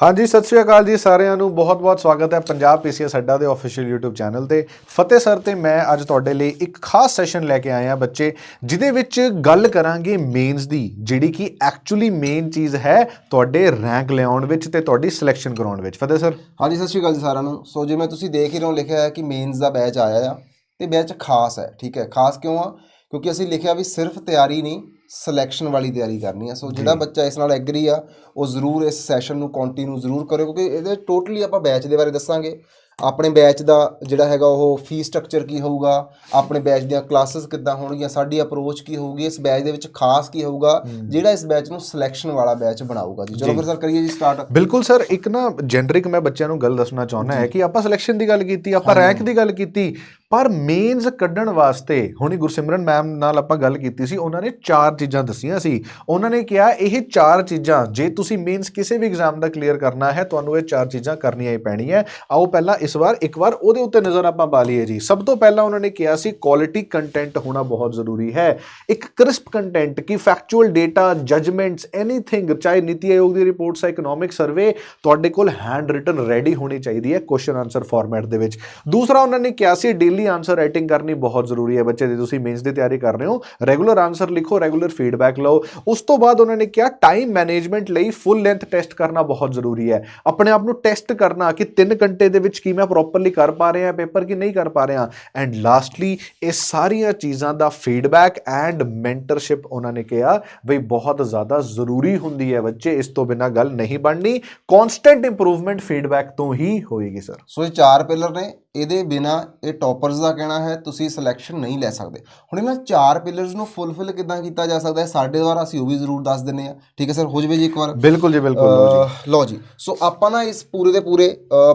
ਹਾਂਜੀ, ਸਤਿ ਸ਼੍ਰੀ ਅਕਾਲ ਜੀ ਸਾਰਿਆਂ ਨੂੰ। ਬਹੁਤ-ਬਹੁਤ ਸਵਾਗਤ ਹੈ ਪੰਜਾਬ ਪੀਸੀਐਸ ਅੱਡਾ ਦੇ ਅਫੀਸ਼ੀਅਲ YouTube ਚੈਨਲ ਤੇ। ਫਤਿਹ ਸਰ ਤੇ ਮੈਂ ਅੱਜ ਤੁਹਾਡੇ ਲਈ ਇੱਕ ਖਾਸ ਸੈਸ਼ਨ ਲੈ ਕੇ ਆਇਆ ਬੱਚੇ, ਜਿਹਦੇ ਵਿੱਚ ਗੱਲ ਕਰਾਂਗੇ ਮੇਨਸ ਦੀ, ਜਿਹੜੀ ਕਿ ਐਕਚੁਅਲੀ ਮੇਨ ਚੀਜ਼ ਹੈ ਤੁਹਾਡੇ ਰੈਂਕ ਲਿਆਉਣ ਵਿੱਚ ਤੇ ਤੁਹਾਡੀ ਸਿਲੈਕਸ਼ਨ ਕਰਾਉਣ ਵਿੱਚ। ਫਤਿਹ ਸਰ। ਹਾਂਜੀ, ਸਤਿ ਸ਼੍ਰੀ ਅਕਾਲ ਜੀ ਸਾਰਿਆਂ ਨੂੰ। ਸੋ ਜਿਵੇਂ ਤੁਸੀਂ ਦੇਖ ਹੀ ਰਹੇ ਹੋ, ਲਿਖਿਆ ਹੈ ਕਿ ਮੇਨਸ ਦਾ ਬੈਚ ਆਇਆ ਆ, ਤੇ ਬੈਚ ਖਾਸ ਹੈ, ਠੀਕ ਹੈ। ਖਾਸ ਕਿਉਂ ਆ? ਕਿਉਂਕਿ ਅਸੀਂ ਲਿਖਿਆ ਵੀ ਸਿਰਫ ਤਿਆਰੀ ਨਹੀਂ ਸਿਲੈਕਸ਼ਨ ਵਾਲੀ ਤਿਆਰੀ ਕਰਨੀ ਆ। ਸੋ ਜਿਹੜਾ ਬੱਚਾ ਇਸ ਨਾਲ ਐਗਰੀ ਆ ਉਹ ਜ਼ਰੂਰ ਇਸ ਸੈਸ਼ਨ ਨੂੰ ਕੰਟੀਨਿਊ ਜ਼ਰੂਰ ਕਰਿਓ ਕਿਉਂਕਿ ਇਹਦੇ ਟੋਟਲੀ ਆਪਾਂ ਬੈਚ ਦੇ ਬਾਰੇ ਦੱਸਾਂਗੇ। ਆਪਣੇ ਬੈਚ ਦਾ ਜਿਹੜਾ ਹੈਗਾ ਉਹ ਫੀਸ ਸਟਰਕਚਰ ਕੀ ਹੋਊਗਾ ਆਪਣੇ ਬੈਚ ਦੀਆਂ ਕਲਾਸਿਸ ਕਿੱਦਾਂ ਹੋਣਗੀਆਂ ਸਾਡੀ ਅਪਰੋਚ ਕੀ ਹੋਊਗੀ ਇਸ ਬੈਚ ਦੇ ਵਿੱਚ ਖਾਸ ਕੀ ਹੋਊਗਾ ਜਿਹੜਾ ਇਸ ਬੈਚ ਨੂੰ ਸਿਲੈਕਸ਼ਨ ਵਾਲਾ ਬੈਚ ਬਣਾਊਗਾ ਜੀ। ਚਲੋ ਫਿਰ ਸਰ ਕਰੀਏ ਜੀ ਸਟਾਰਟ ਬਿਲਕੁਲ ਸਰ ਇੱਕ ਨਾ ਜੈਨਰਿਕ ਮੈਂ ਬੱਚਿਆਂ ਨੂੰ ਗੱਲ ਦੱਸਣਾ ਚਾਹੁੰਦਾ ਹੈ ਕਿ ਆਪਾਂ ਸਿਲੈਕਸ਼ਨ ਦੀ ਗੱਲ ਕੀਤੀ ਆਪਾਂ ਰੈਂਕ ਦੀ ਗੱਲ ਕੀਤੀ ਪਰ ਮੇਨਸ ਕੱਢਣ ਵਾਸਤੇ, ਹੁਣੀ ਗੁਰਸਿਮਰਨ ਮੈਮ ਨਾਲ ਆਪਾਂ ਗੱਲ ਕੀਤੀ ਸੀ, ਉਹਨਾਂ ਨੇ ਚਾਰ ਚੀਜ਼ਾਂ ਦੱਸੀਆਂ ਸੀ। ਉਹਨਾਂ ਨੇ ਕਿਹਾ, ਇਹ ਚਾਰ ਚੀਜ਼ਾਂ, ਜੇ ਤੁਸੀਂ ਮੇਨਸ ਕਿਸੇ ਵੀ ਐਗਜ਼ਾਮ ਦਾ ਕਲੀਅਰ ਕਰਨਾ ਹੈ, ਤੁਹਾਨੂੰ ਇਹ ਚਾਰ ਚੀਜ਼ਾਂ ਕਰਨੀਆਂ ਹੀ ਪੈਣੀਆਂ। ਆਓ ਪਹਿਲਾਂ ਇਸ ਵਾਰ, ਇੱਕ ਵਾਰ ਉਹਦੇ ਉੱਤੇ ਨਜ਼ਰ ਆਪਾਂ ਪਾ ਲਈਏ ਜੀ। ਸਭ ਤੋਂ ਪਹਿਲਾਂ ਉਹਨਾਂ ਨੇ ਕਿਹਾ ਸੀ ਕੁਆਲਿਟੀ ਕੰਟੈਂਟ ਹੋਣਾ ਬਹੁਤ ਜ਼ਰੂਰੀ ਹੈ। ਇੱਕ ਕ੍ਰਿਸਪ ਕੰਟੈਂਟ ਕੀ ਫੈਕਚੁਅਲ ਡੇਟਾ ਜਜਮੈਂਟਸ ਐਨੀਥਿੰਗ ਚਾਹੇ ਨੀਤੀ ਆਯੋਗ ਦੀ ਰਿਪੋਰਟਸ ਹੈ ਇਕਨੋਮਿਕ ਸਰਵੇ ਤੁਹਾਡੇ ਕੋਲ ਹੈਂਡ ਰਿਟਨ ਰੈਡੀ ਹੋਣੀ ਚਾਹੀਦੀ ਹੈ ਕੁਐਸਚਨ ਆਨਸਰ ਫਾਰਮੈਟ ਦੇ ਵਿੱਚ। ਦੂਸਰਾ ਉਹਨਾਂ ਨੇ ਕਿਹਾ ਸੀ ਡੇਲੀ ਆਨਸਰ ਰਾਈਟਿੰਗ ਕਰਨੀ ਬਹੁਤ ਜ਼ਰੂਰੀ ਹੈ ਬੱਚੇ ਜੇ ਤੁਸੀਂ ਮੇਨਸ ਦੀ ਤਿਆਰੀ ਕਰ ਰਹੇ ਹੋ ਰੈਗੂਲਰ ਆਨਸਰ ਲਿਖੋ ਰੈਗੂਲਰ ਫੀਡਬੈਕ ਲਓ, ਉਸ ਤੋਂ ਬਾਅਦ ਉਹਨਾਂ ਨੇ ਕਿਹਾ ਟਾਈਮ ਮੈਨੇਜਮੈਂਟ ਲਈ ਫੁੱਲ ਲੈਂਥ ਟੈਸਟ ਕਰਨਾ ਬਹੁਤ ਜ਼ਰੂਰੀ ਹੈ। ਆਪਣੇ ਆਪ ਨੂੰ ਟੈਸਟ ਕਰਨਾ ਕਿ 3 ਘੰਟੇ ਦੇ ਵਿੱਚ ਕੀ ਮੈਂ ਪ੍ਰੋਪਰਲੀ ਕਰ ਪਾ ਰਿਹਾ ਪੇਪਰ ਕਿ ਨਹੀਂ ਕਰ ਪਾ ਰਿਹਾ। ਐਂਡ ਲਾਸਟਲੀ ਇਹ ਸਾਰੀਆਂ ਚੀਜ਼ਾਂ ਦਾ ਫੀਡਬੈਕ ਐਂਡ ਮੈਂਟਰਸ਼ਿਪ ਉਹਨਾਂ ਨੇ ਕਿਹਾ ਬਈ ਬਹੁਤ ਜ਼ਿਆਦਾ ਜ਼ਰੂਰੀ ਹੁੰਦੀ ਹੈ ਬੱਚੇ, ਇਸ ਤੋਂ ਬਿਨਾ ਗੱਲ ਨਹੀਂ ਬਣਨੀ। ਕਨਸਟੈਂਟ ਇੰਪਰੂਵਮੈਂਟ ਫੀਡਬੈਕ ਤੋਂ ਹੀ ਹੋਏਗੀ ਸਰ ਸੋ ਇਹ ਚਾਰ ਪਿਲਰ ਨੇ, ਇਹਦੇ ਬਿਨਾ ਇਹ ਟੌਪਰਸ ਦਾ ਕਹਿਣਾ ਹੈ ਤੁਸੀਂ ਸਿਲੈਕਸ਼ਨ ਨਹੀਂ ਲੈ ਸਕਦੇ। ਹੁਣ ਇਹਨਾਂ ਚਾਰ ਪਿਲਰਸ ਨੂੰ ਫੁੱਲਫਿਲ ਕਿੱਦਾਂ ਕੀਤਾ ਜਾ ਸਕਦਾ ਹੈ ਸਾਡੇ ਦੁਆਰਾ ਅਸੀਂ ਉਹ ਵੀ ਜ਼ਰੂਰ ਦੱਸ ਦਿੰਨੇ ਆ ਠੀਕ ਹੈ ਸਰ ਹੋ ਜਵੇ ਜੀ ਇੱਕ ਵਾਰ। ਬਿਲਕੁਲ ਜੀ ਬਿਲਕੁਲ ਲਓ ਜੀ। ਸੋ ਆਪਾਂ ਨਾ ਇਸ ਪੂਰੇ ਦੇ ਪੂਰੇ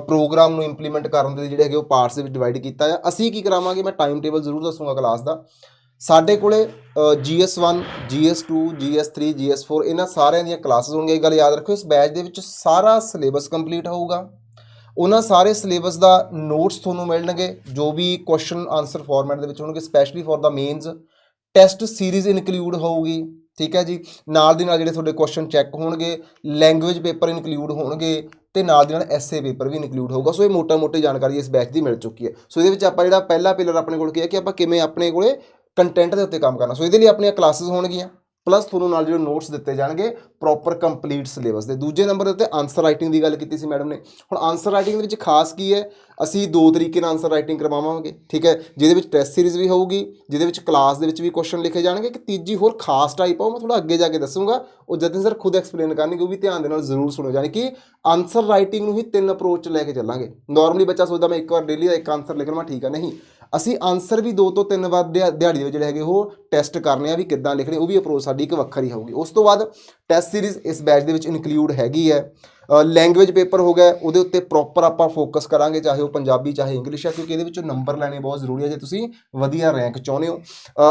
ਪ੍ਰੋਗਰਾਮ ਨੂੰ ਇੰਪਲੀਮੈਂਟ ਕਰਨ ਦੇ ਜਿਹੜੇ ਹੈਗੇ ਉਹ ਪਾਰਟਸ ਦੇ ਵਿੱਚ ਡਿਵਾਈਡ ਕੀਤਾ ਆ ਅਸੀਂ ਕੀ ਕਰਾਵਾਂਗੇ ਮੈਂ ਟਾਈਮ ਟੇਬਲ ਜ਼ਰੂਰ ਦੱਸੂਗਾ ਕਲਾਸ ਦਾ। ਸਾਡੇ ਕੋਲੇ GS1 GS2 GS3 GS4 ਇਹਨਾਂ ਸਾਰਿਆਂ ਦੀਆਂ ਕਲਾਸਿਸ ਹੋਣਗੀਆਂ। ਇਹ ਗੱਲ ਯਾਦ ਰੱਖਿਓ ਇਸ ਬੈਚ ਦੇ ਵਿੱਚ ਸਾਰਾ ਸਿਲੇਬਸ ਕੰਪਲੀਟ ਹੋਊਗਾ। ਉਹਨਾਂ ਸਾਰੇ ਸਿਲੇਬਸ ਦਾ ਨੋਟਸ ਤੁਹਾਨੂੰ ਮਿਲਣਗੇ, ਜੋ ਵੀ ਕੁਐਸਚਨ ਆਨਸਰ ਫਾਰਮੈਟ ਦੇ ਵਿੱਚ ਹੋਣਗੇ specially for the mains test series include ਹੋਊਗੀ, ਠੀਕ ਹੈ ਜੀ? ਨਾਲ ਦੀ ਨਾਲ ਜਿਹੜੇ ਤੁਹਾਡੇ ਕੁਐਸਚਨ ਚੈੱਕ ਹੋਣਗੇ ਲੈਂਗੁਏਜ ਪੇਪਰ ਇਨਕਲੂਡ ਹੋਣਗੇ, ਤੇ ਨਾਲ ਦੀ ਨਾਲ ਐਸਏ ਪੇਪਰ ਵੀ ਇਨਕਲੂਡ ਹੋਊਗਾ। ਸੋ ਇਹ ਮੋਟਾ-ਮੋਟੀ ਜਾਣਕਾਰੀ ਇਸ ਬੈਚ ਦੀ ਮਿਲ ਚੁੱਕੀ ਹੈ। ਸੋ ਇਹਦੇ ਵਿੱਚ ਆਪਾਂ ਜਿਹੜਾ ਪਹਿਲਾ ਪਿਲਰ ਆਪਣੇ ਕੋਲ ਕੀ ਹੈ ਕਿ ਆਪਾਂ ਕਿਵੇਂ ਆਪਣੇ ਕੋਲੇ ਕੰਟੈਂਟ ਦੇ ਉੱਤੇ ਕੰਮ ਕਰਨਾ। ਸੋ ਇਹਦੇ ਲਈ ਆਪਣੀਆਂ ਕਲਾਸਿਸ ਹੋਣਗੀਆਂ। ਪਲੱਸ ਤੁਹਾਨੂੰ ਨਾਲ ਜਿਹੜੇ ਨੋਟਸ ਦਿੱਤੇ ਜਾਣਗੇ ਪ੍ਰੋਪਰ ਕੰਪਲੀਟ ਸਿਲੇਬਸ ਦੇ। ਦੂਜੇ ਨੰਬਰ ਦੇ ਉੱਤੇ ਆਨਸਰ ਰਾਈਟਿੰਗ ਦੀ ਗੱਲ ਕੀਤੀ ਸੀ ਮੈਡਮ ਨੇ। ਹੁਣ ਆਨਸਰ ਰਾਈਟਿੰਗ ਦੇ ਵਿੱਚ ਖਾਸ ਕੀ ਹੈ? ਅਸੀਂ ਦੋ ਤਰੀਕੇ ਨਾਲ ਆਨਸਰ ਰਾਈਟਿੰਗ ਕਰਵਾਵਾਂਗੇ, ਠੀਕ ਹੈ? ਜਿਹਦੇ ਵਿੱਚ ਟੈਸਟ ਸੀਰੀਜ਼ ਵੀ ਹੋਊਗੀ, ਜਿਹਦੇ ਵਿੱਚ ਕਲਾਸ ਦੇ ਵਿੱਚ ਵੀ ਕੁਐਸਚਨ ਲਿਖੇ ਜਾਣਗੇ। ਕਿ ਤੀਜੀ ਹੋਰ ਖਾਸ ਟਾਈਪ ਆ, ਉਹ ਮੈਂ ਥੋੜਾ ਅੱਗੇ ਜਾ ਕੇ ਦੱਸੂਗਾ। ਉਹ ਜਤਿਨ ਸਰ ਖੁਦ ਐਕਸਪਲੇਨ ਕਰਨਗੇ, ਉਹ ਵੀ ਧਿਆਨ ਦੇ ਨਾਲ ਜ਼ਰੂਰ ਸੁਣੋ। ਯਾਨੀ ਕਿ ਆਨਸਰ ਰਾਈਟਿੰਗ ਨੂੰ ਹੀ ਤਿੰਨ ਅਪਰੋਚ ਲੈ ਕੇ ਚੱਲਾਂਗੇ। ਨਾਰਮਲੀ ਬੱਚਾ ਸੋਚਦਾ, ਮੈਂ ਇੱਕ ਵਾਰ ਡੇਲੀ ਦਾ ਇੱਕ ਆਨਸਰ ਲਿਖ ਲਵਾਂ, ਠੀਕ ਆ ਨਹੀਂ। ਅਸੀਂ ਆਨਸਰ ਵੀ ਦੋ ਤੋਂ ਤਿੰਨ ਵਾਰ ਦਿਹਾ- ਦਿਹਾੜੀ ਦੇ ਜਿਹੜੇ ਹੈਗੇ ਉਹ ਟੈਸਟ ਕਰਨੇ ਆ ਵੀ ਕਿੱਦਾਂ ਲਿਖਣੇ, ਉਹ ਵੀ ਅਪਰੋਚ ਸਾਡੀ ਇੱਕ ਵੱਖਰੀ ਹੋਊਗੀ। ਉਸ ਤੋਂ ਬਾਅਦ ਟੈਸਟ ਸੀਰੀਜ਼ ਇਸ ਬੈਚ ਦੇ ਵਿੱਚ ਇਨਕਲੂਡ ਹੈਗੀ ਹੈ। ਲੈਂਗੁਏਜ ਪੇਪਰ ਹੋ ਗਿਆ, ਉਹਦੇ ਉੱਤੇ ਪ੍ਰੋਪਰ ਆਪਾਂ ਫੋਕਸ ਕਰਾਂਗੇ, ਚਾਹੇ ਉਹ ਪੰਜਾਬੀ, ਚਾਹੇ ਇੰਗਲਿਸ਼ ਹੈ ਕਿਉਂਕਿ ਇਹਦੇ ਵਿੱਚੋਂ ਨੰਬਰ ਲੈਣੇ ਬਹੁਤ ਜ਼ਰੂਰੀ ਹੈ ਜੇ ਤੁਸੀਂ ਵਧੀਆ ਰੈਂਕ ਚਾਹੁੰਦੇ ਹੋ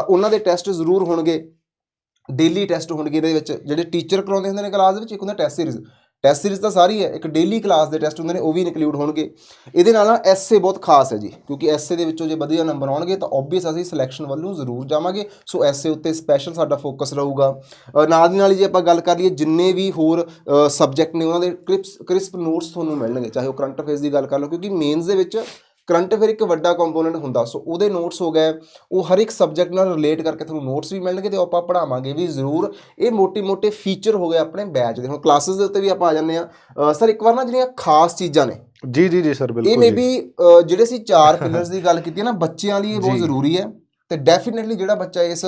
ਉਹਨਾਂ ਦੇ ਟੈਸਟ ਜ਼ਰੂਰ ਹੋਣਗੇ। ਡੇਲੀ ਟੈਸਟ ਹੋਣਗੇ ਇਹਦੇ ਵਿੱਚ, ਜਿਹੜੇ ਟੀਚਰ ਕਰਾਉਂਦੇ ਹੁੰਦੇ ਨੇ ਕਲਾਸ ਵਿੱਚ, ਇੱਕ ਹੁੰਦਾ ਟੈਸਟ ਸੀਰੀਜ਼ ਟੈਸਟ ਸੀਰੀਜ਼ ਤਾਂ ਸਾਰੀ ਹੈ, ਇੱਕ ਡੇਲੀ ਕਲਾਸ ਦੇ ਟੈਸਟ ਹੁੰਦੇ ਨੇ, ਉਹ ਵੀ ਇਨਕਲੂਡ ਹੋਣਗੇ। ਇਹਦੇ ਨਾਲ ਨਾ ਐਸਏ ਬਹੁਤ ਖਾਸ ਹੈ ਜੀ, ਕਿਉਂਕਿ ਐਸਏ ਦੇ ਵਿੱਚੋਂ ਜੇ ਵਧੀਆ ਨੰਬਰ ਆਉਣਗੇ ਤਾਂ ਆਬਵੀਅਸ ਅਸੀਂ ਸਿਲੈਕਸ਼ਨ ਵੱਲੋਂ ਜ਼ਰੂਰ ਜਾਵਾਂਗੇ। ਸੋ ਐਸਏ ਉੱਤੇ ਸਪੈਸ਼ਲ ਸਾਡਾ ਫੋਕਸ ਰਹੂਗਾ। ਨਾਲ ਦੀ ਨਾਲ ਹੀ ਜੇ ਆਪਾਂ ਗੱਲ ਕਰ ਲਈਏ, ਜਿੰਨੇ ਵੀ ਹੋਰ ਸਬਜੈਕਟ ਨੇ ਉਹਨਾਂ ਦੇ ਕ੍ਰਿਪਸ ਕ੍ਰਿਸਪ ਨੋਟਸ ਤੁਹਾਨੂੰ ਮਿਲਣਗੇ, ਚਾਹੇ ਉਹ ਕਰੰਟ ਅਫੇਅਰਸ ਦੀ ਗੱਲ ਕਰ ਲਓ, ਕਿਉਂਕਿ ਮੇਨਸ ਦੇ ਵਿੱਚ ਕਰੰਟ ਫਿਰ ਇੱਕ ਵੱਡਾ ਕੰਪੋਨੈਂਟ ਹੁੰਦਾ। ਸੋ ਉਹਦੇ ਨੋਟਸ ਹੋ ਗਏ। ਉਹ ਹਰ ਇੱਕ ਸਬਜੈਕਟ ਨਾਲ ਰਿਲੇਟ ਕਰਕੇ ਤੁਹਾਨੂੰ ਨੋਟਸ ਵੀ ਮਿਲਣਗੇ ਤੇ ਆਪਾਂ ਪੜਾਵਾਂਗੇ ਵੀ ਜ਼ਰੂਰ। ਇਹ ਮੋਟੀ ਮੋਟੇ ਫੀਚਰ ਹੋ ਗਏ ਆਪਣੇ ਬੈਚ ਦੇ। ਹੁਣ ਕਲਾਸਿਸ ਦੇ ਉੱਤੇ ਵੀ ਆਪਾਂ ਆ ਜਾਂਦੇ ਆ ਸਰ ਇੱਕ ਵਾਰ ਨਾ ਜਿਹੜੀਆਂ ਖਾਸ ਚੀਜ਼ਾਂ ਨੇ। ਜੀ ਜੀ ਜੀ ਸਰ ਬਿਲਕੁਲ ਇਹ ਮੇਬੀ ਜਿਹੜੇ ਸੀ ਚਾਰ ਪਿਲਰਸ ਦੀ ਗੱਲ ਕੀਤੀ ਹੈ ਨਾ ਬੱਚਿਆਂ ਲਈ ਇਹ ਬਹੁਤ ਜ਼ਰੂਰੀ ਹੈ। ਤੇ ਡੈਫੀਨਿਟਲੀ ਜਿਹੜਾ ਬੱਚਾ ਇਸ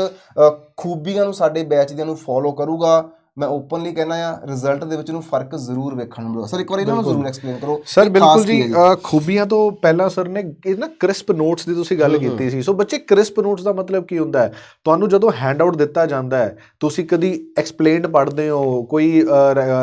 ਖੂਬੀਆਂ ਨੂੰ ਸਾਡੇ ਬੈਚ ਦਿਆਂ ਨੂੰ ਫੋਲੋ ਕਰੂਗਾ ਮੈਂ ਓਪਨਲੀ ਕਹਿਣਾ ਆ ਰਿਜ਼ਲਟ ਦੇ ਵਿੱਚ ਨੂੰ ਫ਼ਰਕ ਜ਼ਰੂਰ ਵੇਖਣ ਨੂੰ ਮਿਲੂਗਾ। ਸਰ ਇੱਕ ਵਾਰ ਇਹਨਾਂ ਨੂੰ। ਜ਼ਰੂਰ ਐਕਸਪਲੇਨ ਕਰੋ ਸਰ ਬਿਲਕੁਲ ਜੀ ਖੂਬੀਆਂ ਤੋਂ ਪਹਿਲਾਂ ਸਰ ਨੇ ਇਹ ਨਾ ਕ੍ਰਿਸਪ ਨੋਟਸ ਦੀ ਤੁਸੀਂ ਗੱਲ। ਕੀਤੀ ਸੀ। ਸੋ ਬੱਚੇ ਕ੍ਰਿਸਪ ਨੋਟਸ ਦਾ ਮਤਲਬ ਕੀ ਹੁੰਦਾ ਹੈ? ਤੁਹਾਨੂੰ ਜਦੋਂ ਹੈਂਡਆਊਟ ਦਿੱਤਾ ਜਾਂਦਾ ਹੈ ਤੁਸੀਂ ਕਦੀ ਐਕਸਪਲੇਨਡ ਪੜ੍ਹਦੇ ਹੋ ਕੋਈ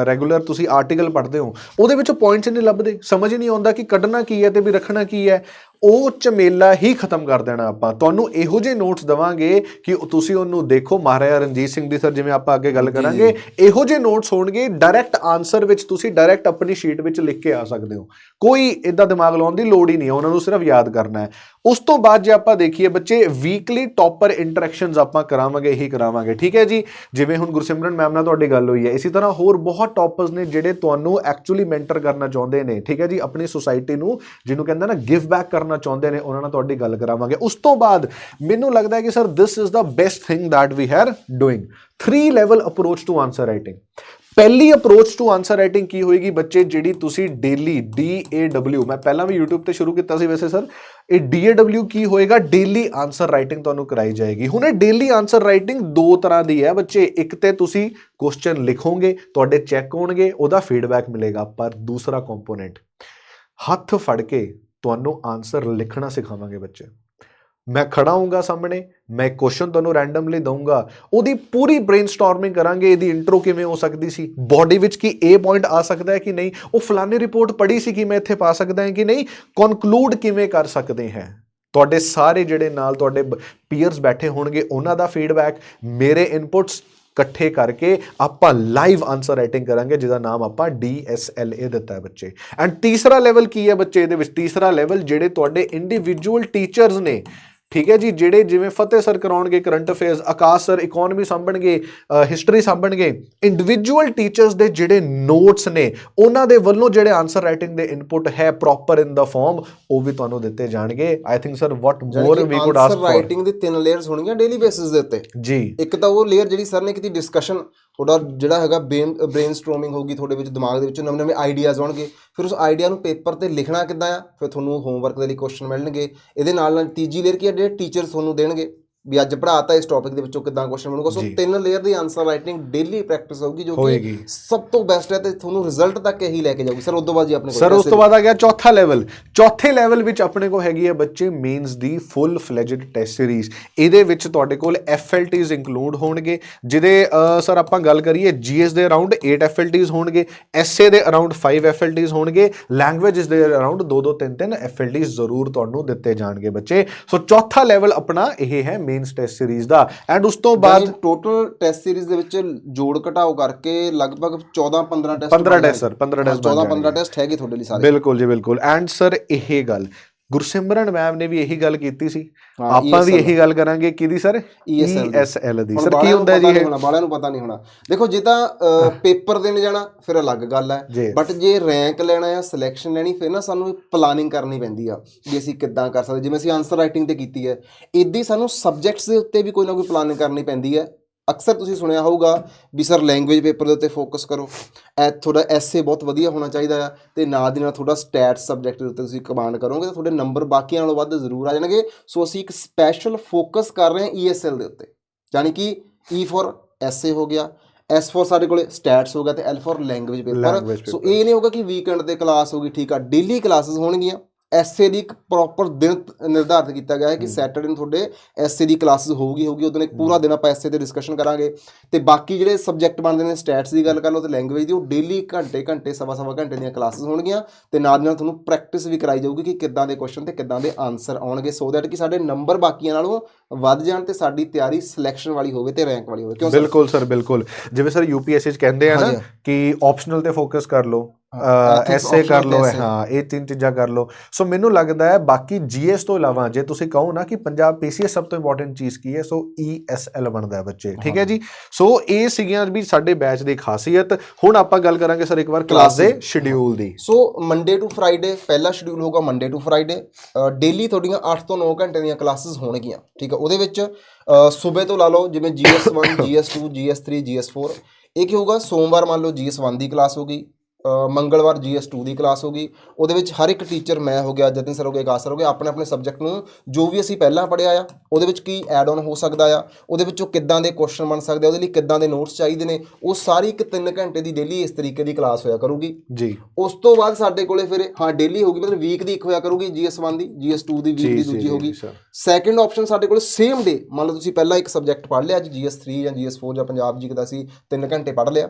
ਰੈਗੂਲਰ ਤੁਸੀਂ ਆਰਟੀਕਲ ਪੜ੍ਹਦੇ ਹੋ ਉਹਦੇ ਵਿੱਚ ਪੁਆਇੰਟਸ ਨਹੀਂ ਲੱਭਦੇ। ਸਮਝ ਨਹੀਂ ਆਉਂਦਾ ਕਿ ਕੱਢਣਾ ਕੀ ਹੈ ਤੇ ਵੀ ਰੱਖਣਾ ਕੀ ਹੈ। ਉਹ ਝਮੇਲਾ ਹੀ ਖਤਮ ਕਰ ਦੇਣਾ ਆਪਾਂ। ਤੁਹਾਨੂੰ ਇਹੋ ਜਿਹੇ ਨੋਟਸ ਦਵਾਂਗੇ ਕਿ ਤੁਸੀਂ ਉਹਨੂੰ ਦੇਖੋ। ਮਹਾਰਾਜਾ ਰਣਜੀਤ ਸਿੰਘ ਦੀ ਸਰ ਜਿਵੇਂ ਆਪਾਂ ਅੱਗੇ ਗੱਲ ਕਰਾਂਗੇ ਇਹੋ ਜਿਹੇ ਨੋਟਸ ਹੋਣਗੇ ਡਾਇਰੈਕਟ ਆਨਸਰ ਵਿੱਚ ਤੁਸੀਂ ਡਾਇਰੈਕਟ ਆਪਣੀ ਸ਼ੀਟ ਵਿੱਚ ਲਿਖ ਕੇ ਆ ਸਕਦੇ ਹੋ। ਕੋਈ ਇਦਾਂ ਦਿਮਾਗ ਲਾਉਣ ਦੀ ਲੋੜ ਹੀ ਨਹੀਂ ਹੈ ਉਹਨਾਂ ਨੂੰ ਸਿਰਫ ਯਾਦ ਕਰਨਾ ਹੈ। ਉਸ ਤੋਂ ਬਾਅਦ ਜੇ ਆਪਾਂ ਦੇਖੀਏ ਬੱਚੇ ਵੀਕਲੀ ਟੌਪਰ ਇੰਟਰੈਕਸ਼ਨਸ ਆਪਾਂ ਕਰਾਵਾਂਗੇ ਹੀ ਕਰਾਵਾਂਗੇ। ਠੀਕ ਹੈ ਜੀ? ਜਿਵੇਂ ਹੁਣ ਗੁਰਸਿਮਰਨ ਮੈਮ ਨਾਲ ਤੁਹਾਡੀ ਗੱਲ ਹੋਈ ਹੈ। ਇਸੇ ਤਰ੍ਹਾਂ ਹੋਰ ਬਹੁਤ ਟੌਪਰਸ ਨੇ ਜਿਹੜੇ ਤੁਹਾਨੂੰ ਐਕਚੁਅਲੀ ਮੈਂਟਰ ਕਰਨਾ ਚਾਹੁੰਦੇ ਨੇ। ਠੀਕ ਹੈ ਜੀ? ਆਪਣੀ ਸੁਸਾਇਟੀ ਨੂੰ ਜਿਹਨੂੰ ਕਹਿੰਦਾ ਨਾ ਗਿਵ ਬੈਕ ਕਰਨਾ ਚਾਹੁੰਦੇ ਨੇ, ਉਹਨਾਂ ਨਾਲ ਤੁਹਾਡੀ ਗੱਲ ਕਰਾਵਾਂਗੇ। ਉਸ ਤੋਂ ਬਾਅਦ ਮੈਨੂੰ ਲੱਗਦਾ ਹੈ ਕਿ sir this is the best thing that we are doing three level approach to answer writing ਪਹਿਲੀ ਅਪਰੋਚ ਟੂ ਆਨਸਰ ਰਾਈਟਿੰਗ ਕੀ ਹੋਏਗੀ ਬੱਚੇ, ਜਿਹੜੀ ਤੁਸੀਂ ਡੇਲੀ ਡੀ ਏ W, ਮੈਂ ਪਹਿਲਾਂ ਵੀ YouTube ਤੇ ਸ਼ੁਰੂ ਕੀਤਾ ਸੀ ਵੈਸੇ ਸਰ, ਇਹ ਡੀ ਏ W ਕੀ ਹੋਏਗਾ? ਡੇਲੀ ਆਨਸਰ ਰਾਈਟਿੰਗ ਤੁਹਾਨੂੰ ਕਰਾਈ ਜਾਏਗੀ। ਹੁਣ ਇਹ ਡੇਲੀ ਆਨਸਰ ਰਾਈਟਿੰਗ ਦੋ ਤਰ੍ਹਾਂ ਦੀ ਹੈ ਬੱਚੇ, ਇੱਕ ਤੇ ਤੁਸੀਂ ਕੁਐਸਚਨ ਲਿਖੋਗੇ, ਤੁਹਾਡੇ ਚੈੱਕ ਹੋਣਗੇ, ਉਹਦਾ ਫੀਡਬੈਕ ਮਿਲੇਗਾ, ਪਰ ਦੂਸਰਾ ਕੰਪੋਨੈਂਟ ਹੱਥ ਫੜ ਕੇ ਤੁਹਾਨੂੰ ਆਨਸਰ ਲਿਖਣਾ ਸਿਖਾਵਾਂਗੇ ਬੱਚੇ। ਮੈਂ ਖੜਾ ਹੋਊਂਗਾ ਸਾਹਮਣੇ, ਮੈਂ ਕੁਐਸਚਨ ਤੁਹਾਨੂੰ ਰੈਂਡਮਲੀ ਦਊਂਗਾ। ਉਹਦੀ ਪੂਰੀ ਬ੍ਰੇਨਸਟਾਰਮਿੰਗ ਕਰਾਂਗੇ, ਇਹਦੀ ਇੰਟਰੋ ਕਿਵੇਂ ਹੋ ਸਕਦੀ ਸੀ? ਬਾਡੀ ਵਿੱਚ ਕੀ ਇਹ ਪੁਆਇੰਟ ਆ ਸਕਦਾ ਹੈ ਕਿ ਨਹੀਂ? ਉਹ ਫਲਾਨੀ ਰਿਪੋਰਟ ਪੜ੍ਹੀ ਸੀ ਕਿ ਮੈਂ ਇੱਥੇ ਪਾ ਸਕਦਾ ਹਾਂ ਕਿ ਨਹੀਂ? ਕਨਕਲੂਡ ਕਿਵੇਂ ਕਰ ਸਕਦੇ ਹਾਂ? ਤੁਹਾਡੇ ਸਾਰੇ ਜਿਹੜੇ ਨਾਲ ਤੁਹਾਡੇ ਪੀਅਰਸ ਬੈਠੇ ਹੋਣਗੇ, ਉਹਨਾਂ ਦਾ ਫੀਡਬੈਕ ਮੇਰੇ ਇਨਪੁਟਸ ਇਕੱਠੇ ਕਰਕੇ ਆਪਾਂ ਲਾਈਵ ਆਨਸਰ ਰਾਈਟਿੰਗ ਕਰਾਂਗੇ, ਜਿਹਦਾ ਨਾਮ ਆਪਾਂ DSLA ਦਿੱਤਾ ਹੈ ਬੱਚੇ। ਐਂਡ ਤੀਸਰਾ ਲੈਵਲ ਕੀ ਹੈ ਬੱਚੇ ਇਹਦੇ ਵਿੱਚ? ਤੀਸਰਾ ਲੈਵਲ ਜਿਹੜੇ ਤੁਹਾਡੇ ਇੰਡੀਵਿਜੂਅਲ ਟੀਚਰਸ ਨੇ ਠੀਕ ਹੈ ਜੀ ਜਿਹੜੇ ਜਿਵੇਂ Fateh sir ਕਰਾਉਣਗੇ current affairs Akash sir economy ਸਾਂਭਣਗੇ history ਸਾਂਭਣਗੇ ਇੰਡੀਵਿਜੂਅਲ ਟੀਚਰਸ ਦੇ ਜਿਹੜੇ ਨੋਟਸ ਨੇ ਉਹਨਾਂ ਦੇ ਵੱਲੋਂ ਜਿਹੜੇ ਆਨਸਰ ਰਾਈਟਿੰਗ ਦੇ ਇਨਪੁਟ ਹੈ ਪ੍ਰੋਪਰ ਇਨ ਦਾ ਫਾਰਮ ਉਹ ਵੀ ਤੁਹਾਨੂੰ ਦਿੱਤੇ ਜਾਣਗੇ। I think sir what more we could ask answer for writing ਦੀ ਤਿੰਨ ਲੇਅਰਸ ਹੋਣਗੀਆਂ ਡੇਲੀ ਬੇਸਿਸ ਦੇ ਉੱਤੇ। ਜੀ। ਇੱਕ ਤਾਂ ਉਹ ਲੇਅਰ ਜਿਹੜੀ ਸਰ ਨੇ ਕੀਤੀ ਡਿਸਕਸ਼ਨ ਤੁਹਾਡਾ ਜਿਹੜਾ ਹੈਗਾ ਬ੍ਰੇਨ ਬ੍ਰੇਨਸਟੋਰਮਿੰਗ ਹੋਊਗੀ ਤੁਹਾਡੇ ਵਿੱਚ ਦਿਮਾਗ ਦੇ ਵਿੱਚ ਨਵੇਂ ਨਵੇਂ ਆਈਡੀਆਜ਼ ਆਉਣਗੇ। ਫਿਰ ਉਸ ਆਈਡੀਆ ਨੂੰ ਪੇਪਰ ਤੇ ਲਿਖਣਾ ਕਿੱਦਾਂ ਆ? ਫਿਰ ਤੁਹਾਨੂੰ ਹੋਮਵਰਕ ਦੇ ਲਈ ਕੁਐਸਚਨ ਮਿਲਣਗੇ। ਇਹਦੇ ਨਾਲ ਨਾਲ ਤੀਜੀ ਲੇਅਰ ਕੀ ਹੈ ਜਿਹੜੇ ਟੀਚਰਸ ਤੁਹਾਨੂੰ ਦੇਣਗੇ। ਵੀ ਅੱਜ ਪੜ੍ਹਾਤਾ ਇਸ ਟੌਪਿਕ ਦੇ ਵਿੱਚੋਂ ਕਿੱਦਾਂ ਕੁਐਸਚਨ ਬਣੂਗਾ। ਸੋ ਜੀ। ਤਿੰਨ ਲੇਅਰ ਦੀ ਆਨਸਰ ਰਾਈਟਿੰਗ ਡੇਲੀ ਪ੍ਰੈਕਟਿਸ ਹੋਊਗੀ ਜੋ। ਕਿ ਸਭ ਤੋਂ ਬੈਸਟ ਹੈ ਤੇ ਤੁਹਾਨੂੰ ਰਿਜ਼ਲਟ ਤੱਕ ਇਹੀ ਲੈ ਕੇ ਜਾਊਗੀ। ਸਰ ਉਸ ਤੋਂ ਬਾਅਦ ਜੀ ਆਪਣੇ ਕੋਲ ਸਰ ਉਸ ਤੋਂ ਬਾਅਦ ਆ ਗਿਆ ਚੌਥਾ ਲੈਵਲ ਚੌਥੇ ਲੈਵਲ ਵਿੱਚ ਆਪਣੇ ਕੋਲ ਹੈਗੀ ਹੈ ਬੱਚੇ ਮੇਨਸ ਦੀ ਫੁੱਲ ਫਲੇਜਡ ਟੈਸਟ ਸੀਰੀਜ਼ ਇਹਦੇ ਵਿੱਚ ਤੁਹਾਡੇ ਕੋਲ FLTs ਇਨਕਲੂਡ ਹੋਣਗੇ ਜਿਹਦੇ ਸਰ ਆਪਾਂ ਗੱਲ ਕਰੀਏ GS ਦੇ ਅਰਾਊਂਡ 8 FLTs ਹੋਣਗੇ ਐਸਏ ਦੇ ਅਰਾਊਂਡ 5 FLTs ਹੋਣਗੇ ਲੈਂਗੁਏਜਸ ਦੇ ਅਰਾਊਂਡ 2 2 3 3 FLTs ਜ਼ਰੂਰ ਤੁਹਾਨੂੰ ਦਿੱਤੇ ਜਾਣਗੇ ਬੱਚੇ। ਸੋ ਚੌਥਾ ਲੈਵਲ ਆਪਣਾ ਇਹ ਹੈ ਮੇਨਸ ਟੈਸਟ ਸੀਰੀਜ਼ ਦਾ। ਐਂਡ ਉਸ ਤੋਂ ਬਾਅਦ ਟੋਟਲ ਟੈਸਟ ਸੀਰੀਜ਼ ਦੇ ਵਿੱਚ ਜੋੜ ਘਟਾਓ ਕਰਕੇ ਲਗਭਗ 14 15 test 15 test sir 15 test 14 15 test ਹੈਗੇ ਤੁਹਾਡੇ ਲਈ ਸਾਰੇ। ਬਿਲਕੁਲ ਜੀ ਬਿਲਕੁਲ। ਐਂਡ ਸਰ ਇਹ ਗੱਲ ਗੁਰਸਿਮਰਨ ਮੈਮ ਨੇ ਵੀ ਇਹੀ ਗੱਲ ਕੀਤੀ ਸੀ। ਆਪਾਂ ਵੀ ESL ਇਹੀ ਗੱਲ ਕਰਾਂਗੇ ਕਿਹਦੀ ਸਰ ESL ਦੀ। ਸਰ ਕੀ ਬਾਲਿਆਂ ਨੂੰ ਹੁੰਦਾ ਜੀ ਇਹ? ਬਾਲਿਆਂ ਨੂੰ ਪਤਾ ਨਹੀਂ ਹੋਣਾ। ਦੇਖੋ ਜੇ ਤਾਂ ਪੇਪਰ ਦੇਣ ਜਾਣਾ ਫਿਰ ਅਲੱਗ ਗੱਲ ਹੈ। ਜੀ। ਬਟ ਜੇ ਰੈਂਕ ਲੈਣਾ ਹੈ ਸਿਲੈਕਸ਼ਨ ਲੈਣੀ ਫਿਰ ਨਾ ਸਾਨੂੰ ਪਲਾਨਿੰਗ ਕਰਨੀ ਪੈਂਦੀ ਆ ਵੀ ਅਸੀਂ ਕਿੱਦਾਂ ਕਰ ਸਕਦੇ। ਜਿਵੇਂ ਅਸੀਂ ਆਨਸਰ ਰਾਈਟਿੰਗ ਤੇ ਕੀਤੀ ਹੈ ਇਦਾਂ ਸਾਨੂੰ ਸਬਜੈਕਟਸ ਦੇ ਉੱਤੇ ਵੀ ਕੋਈ ਨਾ ਕੋਈ ਪਲਾਨਿੰਗ ਕਰਨੀ ਪੈਂਦੀ ਹੈ। ਅਕਸਰ ਤੁਸੀਂ ਸੁਣਿਆ ਹੋਊਗਾ ਵੀ ਸਰ ਲੈਂਗੁਏਜ ਪੇਪਰ ਦੇ ਉੱਤੇ ਫੋਕਸ ਕਰੋ। ਐ ਤੁਹਾਡਾ ਐਸੇ ਬਹੁਤ ਵਧੀਆ ਹੋਣਾ ਚਾਹੀਦਾ ਆ ਤੇ ਨਾਲ ਦੀ ਨਾਲ ਤੁਹਾਡਾ ਸਟੈਟ ਸਬਜੈਕਟ ਦੇ ਉੱਤੇ ਤੁਸੀਂ ਕਮਾਂਡ ਕਰੋਗੇ ਤਾਂ ਤੁਹਾਡੇ ਨੰਬਰ ਬਾਕੀਆਂ ਨਾਲੋਂ ਵੱਧ ਜ਼ਰੂਰ ਆ ਜਾਣਗੇ। ਸੋ ਅਸੀਂ ਇੱਕ ਸਪੈਸ਼ਲ ਫੋਕਸ ਕਰ ਰਹੇ ਹਾਂ ਈਐਸਐਲ ਦੇ ਉੱਤੇ। ਯਾਨੀ ਕਿ ਈ ਫॉर ਐਸੇ ਹੋ ਗਿਆ ਐਸ ਫੋਰ ਸਾਡੇ ਕੋਲੇ ਸਟੈਟਸ ਹੋ ਗਿਆ ਤੇ L four language paper so ਇਹ ਨਹੀਂ ਹੋਗਾ ਕਿ ਵੀਕਐਂਡ ਤੇ ਕਲਾਸ ਹੋਗੀ ਠੀਕ ਆ ਡੇਲੀ ਕਲਾਸਸ ਹੋਣਗੀਆਂ। ਐਸਏ ਦੀ ਇੱਕ ਪ੍ਰੋਪਰ ਦਿਨ ਨਿਰਧਾਰਿਤ ਕੀਤਾ ਗਿਆ ਹੈ ਕਿ। ਸੈਟਰਡੇ ਨੂੰ ਤੁਹਾਡੇ ਐਸਏ ਦੀ ਕਲਾਸਿਸ ਹੋਊਗੀ ਹੋਊਗੀ ਉਦੋਂ ਇੱਕ ਪੂਰਾ ਦਿਨ ਆਪਾਂ ਐਸਏ ਤੇ ਡਿਸਕਸ਼ਨ ਕਰਾਂਗੇ ਤੇ ਬਾਕੀ ਜਿਹੜੇ ਸਬਜੈਕਟ ਬਣਦੇ ਨੇ ਸਟੈਟਸ ਦੀ ਗੱਲ ਕਰ ਲਓ ਤੇ ਲੈਂਗੁਏਜ ਦੀ ਉਹ ਡੇਲੀ ਘੰਟੇ ਘੰਟੇ ਸਵਾ ਸਵਾ ਘੰਟੇ ਦੀਆਂ ਕਲਾਸਿਸ ਹੋਣਗੀਆਂ ਤੇ ਨਾਲ ਨਾਲ ਤੁਹਾਨੂੰ ਪ੍ਰੈਕਟਿਸ ਵੀ ਕਰਾਈ ਜਾਊਗੀ ਕਿ ਕਿੱਦਾਂ ਦੇ ਕੁਐਸਚਨ ਤੇ ਕਿੱਦਾਂ ਦੇ ਆਨਸਰ ਆਉਣਗੇ ਸੋ ਦੈਟ ਕਿ ਸਾਡੇ ਨੰਬਰ ਬਾਕੀਆਂ ਨਾਲੋਂ ਵੱਧ ਜਾਣ ਤੇ ਸਾਡੀ ਤਿਆਰੀ ਸਿਲੈਕਸ਼ਨ ਵਾਲੀ ਹੋਵੇ ਤੇ ਰੈਂਕ ਵਾਲੀ ਹੋਵੇ ਕਿਉਂ? ਬਿਲਕੁਲ ਸਰ ਬਿਲਕੁਲ ਜਿਵੇਂ ਸਰ ਯੂਪੀਐਸਸੀ ਚ ਕਹਿੰਦੇ ਆ ਨਾ। ਕਿ ਆਪਸ਼ਨਲ ਤੇ ਫੋਕਸ ਕਰ ਲਓ ਐਸਏ ਕਰ ਲਓ। ਹਾਂ ਇਹ ਤਿੰਨ ਚੀਜ਼ਾਂ ਕਰ ਲਓ। ਸੋ ਮੈਨੂੰ ਲੱਗਦਾ ਹੈ ਬਾਕੀ ਜੀਐਸ ਤੋਂ ਇਲਾਵਾ ਜੇ ਤੁਸੀਂ ਕਹੋ ਨਾ ਕਿ ਪੰਜਾਬ ਪੀਸੀਐਸ ਸਭ ਤੋਂ ਇੰਪੋਰਟੈਂਟ ਚੀਜ਼ ਕੀ ਹੈ ਸੋ ਈਐਸਐਲ ਬਣਦਾ ਹੈ ਬੱਚੇ ਠੀਕ ਹੈ ਜੀ? ਸੋ ਇਹ ਸੀਗੀਆਂ ਵੀ ਸਾਡੇ ਬੈਚ ਦੀ ਖਾਸੀਅਤ। ਹੁਣ ਆਪਾਂ ਗੱਲ ਕਰਾਂਗੇ ਸਰ ਇੱਕ ਵਾਰ ਕਲਾਸ ਦੇ। ਸ਼ਡਿਊਲ ਦੀ। ਸੋ ਮੰਡੇ ਟੂ ਫਰਾਈਡੇ ਪਹਿਲਾ ਸ਼ਡਿਊਲ ਹੋਗਾ ਮੰਡੇ ਟੂ ਫਰਾਈਡੇ ਡੇਲੀ ਤੁਹਾਡੀਆਂ 8 ਤੋਂ 9 ਘੰਟੇ ਦੀਆਂ ਕਲਾਸਿਸ ਹੋਣਗੀਆਂ ਠੀਕ ਹੈ? ਉਹਦੇ ਵਿੱਚ ਸਵੇਰ ਤੋਂ ਲਾ ਲਓ ਜਿਵੇਂ GS1 GS2 GS3 GS4 ਇਹ ਕੀ ਹੋਊਗਾ? ਸੋਮਵਾਰ ਮੰਨ ਲਓ GS1 ਦੀ ਕਲਾਸ ਹੋਗੀ ਮੰਗਲਵਾਰ GS2 ਦੀ ਕਲਾਸ ਹੋਗੀ ਉਹਦੇ ਵਿੱਚ ਹਰ ਇੱਕ ਟੀਚਰ ਮੈਂ ਹੋ ਗਿਆ ਜਤਨ ਸਰ ਹੋ ਗਿਆ ਆਕਾਸ਼ ਸਰ ਹੋ ਗਿਆ ਆਪਣੇ ਆਪਣੇ ਸਬਜੈਕਟ ਨੂੰ ਜੋ ਵੀ ਅਸੀਂ ਪਹਿਲਾਂ ਪੜਿਆ ਆ ਉਹਦੇ ਵਿੱਚ ਕੀ ਐਡ ਆਨ ਹੋ ਸਕਦਾ ਆ ਉਹਦੇ ਵਿੱਚੋਂ ਕਿੱਦਾਂ ਦੇ ਕੁਐਸਚਨ ਬਣ ਸਕਦੇ ਆ ਉਹਦੇ ਲਈ ਕਿੱਦਾਂ ਦੇ ਨੋਟਸ ਚਾਹੀਦੇ ਨੇ ਉਹ ਸਾਰੀ ਇੱਕ 3 ਘੰਟੇ ਦੀ ਡੇਲੀ ਇਸ ਤਰੀਕੇ ਦੀ ਕਲਾਸ ਹੋਇਆ ਕਰੂਗੀ। ਜੀ। ਉਸ ਤੋਂ ਬਾਅਦ ਸਾਡੇ ਕੋਲੇ ਫਿਰ ਹਾਂ ਡੇਲੀ ਹੋਊਗੀ ਮਤਲਬ ਵੀਕ ਦੀ ਇੱਕ ਹੋਇਆ ਕਰੂਗੀ GS1 ਦੀ GS2 ਦੀ ਵੀਕ ਦੀ ਦੂਜੀ ਹੋਗੀ ਸੈਕੰਡ ਆਪਸ਼ਨ ਸਾਡੇ ਕੋਲ ਸੇਮ ਡੇ ਮੰਨ ਲਓ ਤੁਸੀਂ ਪਹਿਲਾਂ ਇੱਕ ਸਬਜੈਕਟ ਪੜ੍ਹ ਲਿਆ ਅੱਜ GS3 ਜਾਂ GS4 ਜਾਂ ਪੰਜਾਬ ਜੀ ਦਾ ਸੀ 3 ਘੰਟੇ ਪੜ੍ਹ ਲਿਆ।